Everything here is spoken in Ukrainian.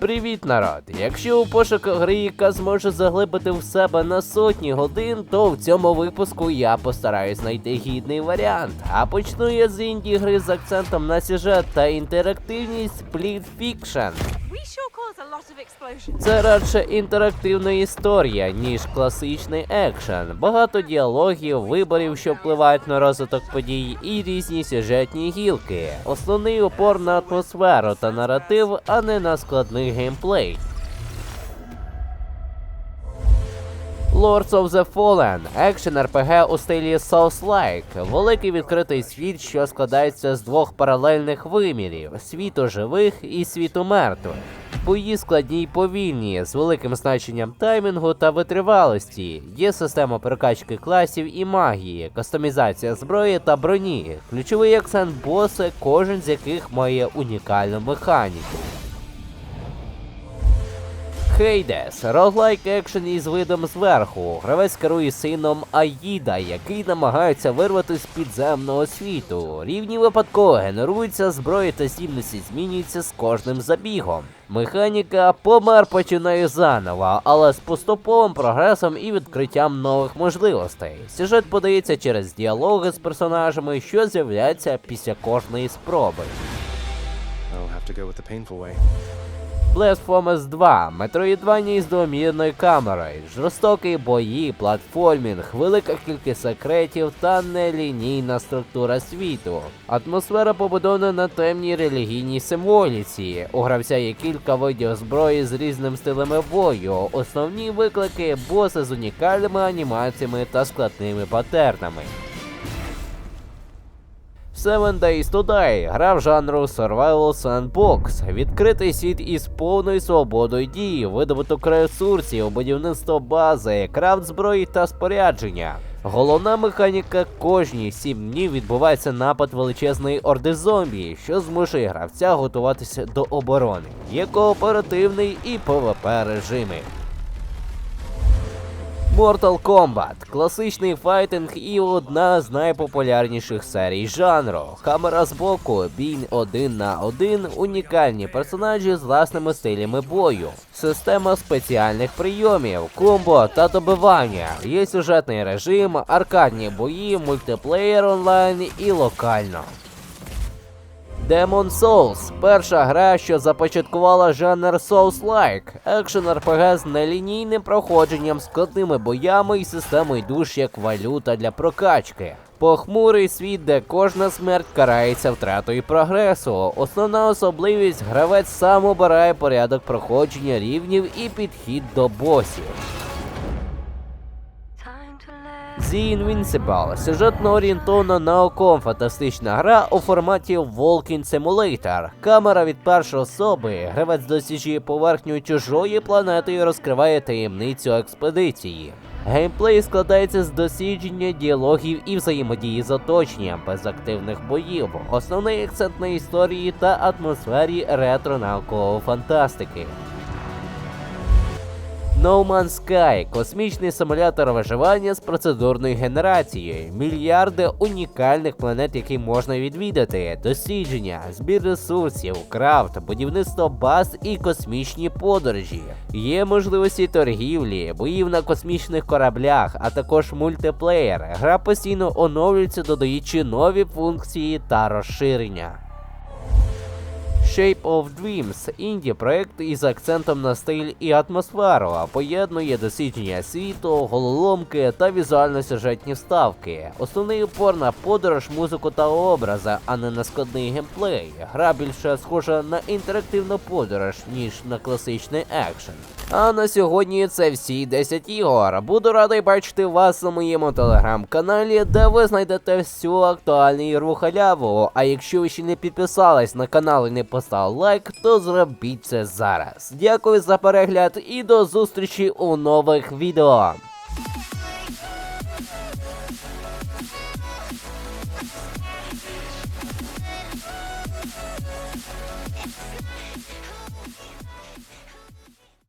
Привіт, народ! Якщо у пошуках гри, яка зможе заглибити в себе на сотні годин, то в цьому випуску я постараюсь знайти гідний варіант. А почну я з інді гри з акцентом на сюжет та інтерактивність Split Fiction. Це радше інтерактивна історія, ніж класичний екшен. Багато діалогів, виборів, що впливають на розвиток подій, і різні сюжетні гілки. Основний упор на атмосферу та наратив, а не на складний геймплей. Lords of the Fallen – екшен RPG у стилі Souls-like. Великий відкритий світ, що складається з двох паралельних вимірів: світу живих і світу мертвих. Бої складні й повільні, з великим значенням таймінгу та витривалості. Є система прокачки класів і магії, кастомізація зброї та броні. Ключовий акцент боси, кожен з яких має унікальну механіку. Хейдес роглайк екшен із видом зверху. Гравець керує сином Аїда, який намагається вирвати з підземного світу. Рівні випадково генеруються, зброї та здібності змінюються з кожним забігом. Механіка помер починає заново, але з поступовим прогресом і відкриттям нових можливостей. Сюжет подається через діалоги з персонажами, що з'являються після кожної спроби. Way. Blasphemous 2, метроїдвання із двомірною камерою, жорстокі бої, платформінг, велика кількість секретів та нелінійна структура світу. Атмосфера побудована на темній релігійній символіці. У гравця є кілька видів зброї з різним стилями бою. Основні виклики боси з унікальними анімаціями та складними патернами. Seven Days to Die – гра в жанру Survival Sandbox, відкритий світ із повною свободою дії, видобуток ресурсів, будівництво бази, крафт зброї та спорядження. Головна механіка кожні сім днів відбувається напад величезної орди зомбі, що змушує гравця готуватися до оборони. Є кооперативний і PvP режими. Mortal Kombat – класичний файтинг і одна з найпопулярніших серій жанру. Камера збоку, бій один на один, унікальні персонажі з власними стилями бою, система спеціальних прийомів, комбо та добивання. Є сюжетний режим, аркадні бої, мультиплеєр онлайн і локально. Demon Souls – перша гра, що започаткувала жанр Souls-like, екшен RPG з нелінійним проходженням, складними боями і системою душ як валюта для прокачки. Похмурий світ, де кожна смерть карається втратою прогресу. Основна особливість гравець сам обирає порядок проходження рівнів і підхід до босів. The Invincible – сюжетно орієнтовна науково-фантастична гра у форматі Walking Simulator. Камера від першої особи. Гравець досліджує поверхню чужої планети і розкриває таємницю експедиції. Геймплей складається з дослідження діалогів і взаємодії з оточенням без активних боїв. Основний акцент на історії та атмосфері ретро наукової фантастики. No Man's Sky – космічний симулятор виживання з процедурною генерацією, мільярди унікальних планет, які можна відвідати, дослідження, збір ресурсів, крафт, будівництво баз і космічні подорожі. Є можливості торгівлі, боїв на космічних кораблях, а також мультиплеєр. Гра постійно оновлюється, додаючи нові функції та розширення. Shape of Dreams – інді проект із акцентом на стиль і атмосферу, поєднує дослідження світу, гололомки та візуально-сюжетні вставки. Основний упор на подорож, музику та образи, а не на складний геймплей. Гра більше схожа на інтерактивну подорож, ніж на класичний екшен. А на сьогодні це всі 10 ігор. Буду радий бачити вас на моєму телеграм-каналі, де ви знайдете всю актуальну ігру халяву. А якщо ви ще не підписались на канал і не поставили лайк, то зробіть це зараз. Дякую за перегляд і до зустрічі у нових відео.